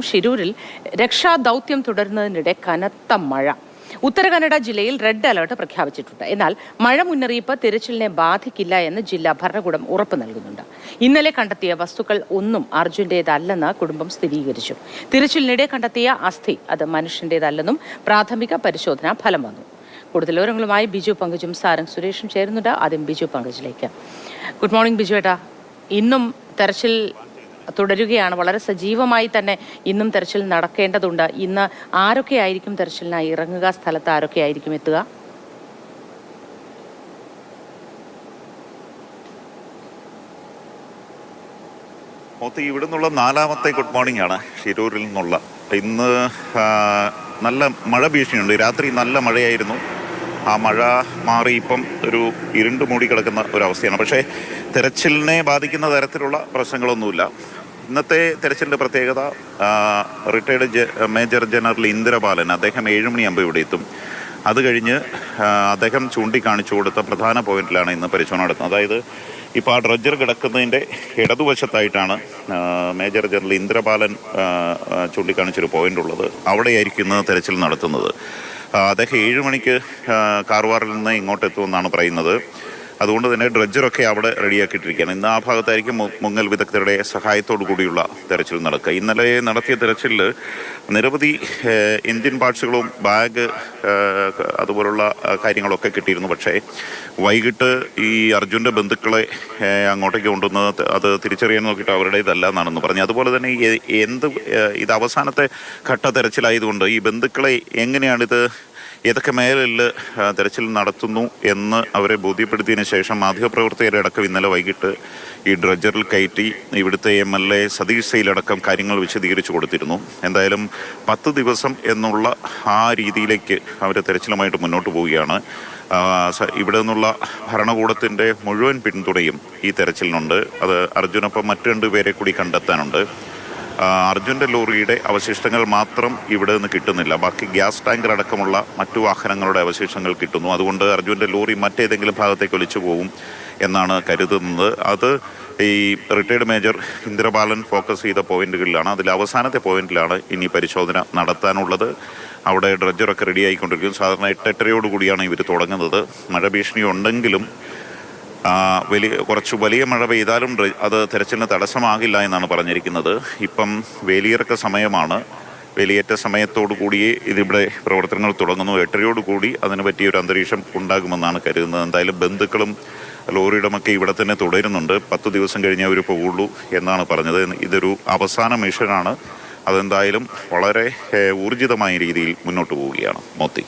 ഷിരൂരിൽ രക്ഷാദൗത്യം തുടരുന്നതിനിടെ കനത്ത മഴ. ഉത്തര കന്നഡ ജില്ലയിൽ റെഡ് അലർട്ട് പ്രഖ്യാപിച്ചിട്ടുണ്ട്. എന്നാൽ മഴ മുന്നറിയിപ്പ് തിരച്ചിലിനെ ബാധിക്കില്ല എന്ന് ജില്ലാ ഭരണകൂടം ഉറപ്പ് നൽകുന്നുണ്ട്. ഇന്നലെ കണ്ടെത്തിയ വസ്തുക്കൾ ഒന്നും അർജുന്റേതല്ലെന്ന് കുടുംബം സ്ഥിരീകരിച്ചു. തിരച്ചിലിനിടെ കണ്ടെത്തിയ അസ്ഥി അത് മനുഷ്യന്റേതല്ലെന്നും പ്രാഥമിക പരിശോധന ഫലം വന്നു. കൂടുതൽ വിവരങ്ങളുമായി ബിജു പങ്കജും സാരംഗ് സുരേഷും ചേരുന്നുണ്ട്. ആദ്യം ബിജു പങ്കജിലേക്ക്. ഗുഡ് മോർണിംഗ് ബിജു ഏട്ടാ. ഇന്നും തെരച്ചിൽ തുടരുകയാണ്. വളരെ സജീവമായി തന്നെ ഇന്നും തെരച്ചിൽ നടക്കേണ്ടതുണ്ട്. ഇന്ന് ആരൊക്കെയായിരിക്കും തെരച്ചിലിനായി ഇറങ്ങുക? സ്ഥലത്ത് ആരൊക്കെയായിരിക്കും എത്തുക? മൊത്തം ഇവിടെ നിന്നുള്ള നാലാമത്തെ ഗുഡ് മോർണിംഗ് ആണ് ഷിരൂരിൽ നിന്നുള്ള. ഇന്ന് നല്ല മഴ ഭീഷണിയുണ്ട്. രാത്രി നല്ല മഴയായിരുന്നു. ആ മഴ മാറി ഇപ്പം ഒരു ഇരുണ്ട് മൂടി കിടക്കുന്ന ഒരു അവസ്ഥയാണ്. പക്ഷേ തെരച്ചിലിനെ ബാധിക്കുന്ന തരത്തിലുള്ള പ്രശ്നങ്ങളൊന്നുമില്ല. ഇന്നത്തെ തെരച്ചിലിന്റെ പ്രത്യേകത റിട്ടയർഡ് മേജർ ജനറൽ ഇന്ദ്രപാലൻ അദ്ദേഹം ഏഴ് മണിയാകുമ്പോൾ ഇവിടെ എത്തും. അത് കഴിഞ്ഞ് അദ്ദേഹം ചൂണ്ടിക്കാണിച്ചു കൊടുത്ത പ്രധാന പോയിന്റിലാണ് ഇന്ന് പരിശോധന നടത്തുന്നത്. അതായത് ഇപ്പോൾ ആ ഡ്രഡ്ജർ കിടക്കുന്നതിന്റെ ഇടതുവശത്തായിട്ടാണ് മേജർ ജനറൽ ഇന്ദ്രപാലൻ ചൂണ്ടിക്കാണിച്ചൊരു പോയിന്റ് ഉള്ളത്. അവിടെയായിരിക്കും ഇന്ന് തെരച്ചിൽ നടത്തുന്നത്. അദ്ദേഹം ഏഴ് മണിക്ക് കാർവാറിൽ നിന്ന് ഇങ്ങോട്ടെത്തുമെന്നാണ് പറയുന്നത്. അതുകൊണ്ട് തന്നെ ഡ്രഡ്ജറൊക്കെ അവിടെ റെഡിയാക്കിയിട്ടിരിക്കുകയാണ്. ഇന്ന് ആ ഭാഗത്തായിരിക്കും മുങ്ങൽ വിദഗ്ധരുടെ സഹായത്തോടു കൂടിയുള്ള തെരച്ചിൽ നടക്കുക. ഇന്നലെ നടത്തിയ തെരച്ചിലിൽ നിരവധി ഇന്ത്യൻ പാർട്സുകളും ബാഗ് അതുപോലുള്ള കാര്യങ്ങളൊക്കെ കിട്ടിയിരുന്നു. പക്ഷേ വൈകിട്ട് ഈ അർജുന്റെ ബന്ധുക്കളെ അങ്ങോട്ടേക്ക് കൊണ്ടുവന്ന് അത് തിരിച്ചറിയാൻ നോക്കിയിട്ട് അവരുടേതല്ല എന്നാണെന്ന് പറഞ്ഞു. അതുപോലെ തന്നെ എന്ത് ഇത് അവസാനത്തെ ഘട്ട തെരച്ചിലായതുകൊണ്ട് ഈ ബന്ധുക്കളെ എങ്ങനെയാണിത് ഏതൊക്കെ മേഖലയിൽ തെരച്ചിൽ നടത്തുന്നു എന്ന് അവരെ ബോധ്യപ്പെടുത്തിയതിന് ശേഷം മാധ്യമപ്രവർത്തകരെ അടക്കം ഇന്നലെ വൈകിട്ട് ഈ ഡ്രഡ്ജറിൽ കയറ്റി ഇവിടുത്തെ എം എൽ എ സതീഷ് സെയിലടക്കം കാര്യങ്ങൾ വിശദീകരിച്ചു കൊടുത്തിരുന്നു. എന്തായാലും പത്ത് ദിവസം എന്നുള്ള ആ രീതിയിലേക്ക് അവർ തെരച്ചിലുമായിട്ട് മുന്നോട്ട് പോവുകയാണ്. ഇവിടെ നിന്നുള്ള ഭരണകൂടത്തിന്റെ മുഴുവൻ പിന്തുണയും ഈ തെരച്ചിലിനുണ്ട്. അത് അർജുനൊപ്പം മറ്റു രണ്ട് പേരെ കൂടി കണ്ടെത്താനുണ്ട്. അർജുന്റെ ലോറിയുടെ അവശിഷ്ടങ്ങൾ മാത്രം ഇവിടെ നിന്ന് കിട്ടുന്നില്ല. ബാക്കി ഗ്യാസ് ടാങ്കർ അടക്കമുള്ള മറ്റു വാഹനങ്ങളുടെ അവശിഷ്ടങ്ങൾ കിട്ടുന്നു. അതുകൊണ്ട് അർജുന്റെ ലോറി മറ്റേതെങ്കിലും ഭാഗത്തേക്ക് ഒലിച്ചു പോകും എന്നാണ് കരുതുന്നത്. അത് ഈ റിട്ടയർഡ് മേജർ ഇന്ദ്രബാലൻ ഫോക്കസ് ചെയ്ത പോയിന്റുകളിലാണ്. അതിൽ അവസാനത്തെ പോയിന്റിലാണ് ഇനി പരിശോധന നടത്താനുള്ളത്. അവിടെ ഡ്രഡ്ജറൊക്കെ റെഡി ആയിക്കൊണ്ടിരിക്കും സാധാരണ എട്ടെട്ടരയോട് കൂടിയാണ് ഇവർ തുടങ്ങുന്നത്. മഴ ഭീഷണി ഉണ്ടെങ്കിലും വലിയ കുറച്ച് വലിയ മഴ പെയ്താലും അത് തെരച്ചിലിന് തടസ്സമാകില്ല എന്നാണ് പറഞ്ഞിരിക്കുന്നത്. ഇപ്പം വേലിയിറക്ക സമയമാണ്. വേലിയേറ്റ സമയത്തോടു കൂടിയേ ഇതിവിടെ പ്രവർത്തനങ്ങൾ തുടങ്ങുന്നു. എട്ടരയോട് കൂടി അതിന് പറ്റിയ ഒരു അന്തരീക്ഷം ഉണ്ടാകുമെന്നാണ് കരുതുന്നത്. എന്തായാലും ബന്ധുക്കളും ലോറിയുടമൊക്കെ ഇവിടെ തന്നെ തുടരുന്നുണ്ട്. പത്ത് ദിവസം കഴിഞ്ഞേ അവർ പോകുള്ളൂ എന്നാണ് പറഞ്ഞത്. ഇതൊരു അവസാന മിഷനാണ്. അതെന്തായാലും വളരെ ഊർജിതമായ രീതിയിൽ മുന്നോട്ട് പോവുകയാണ്. മോത്തി.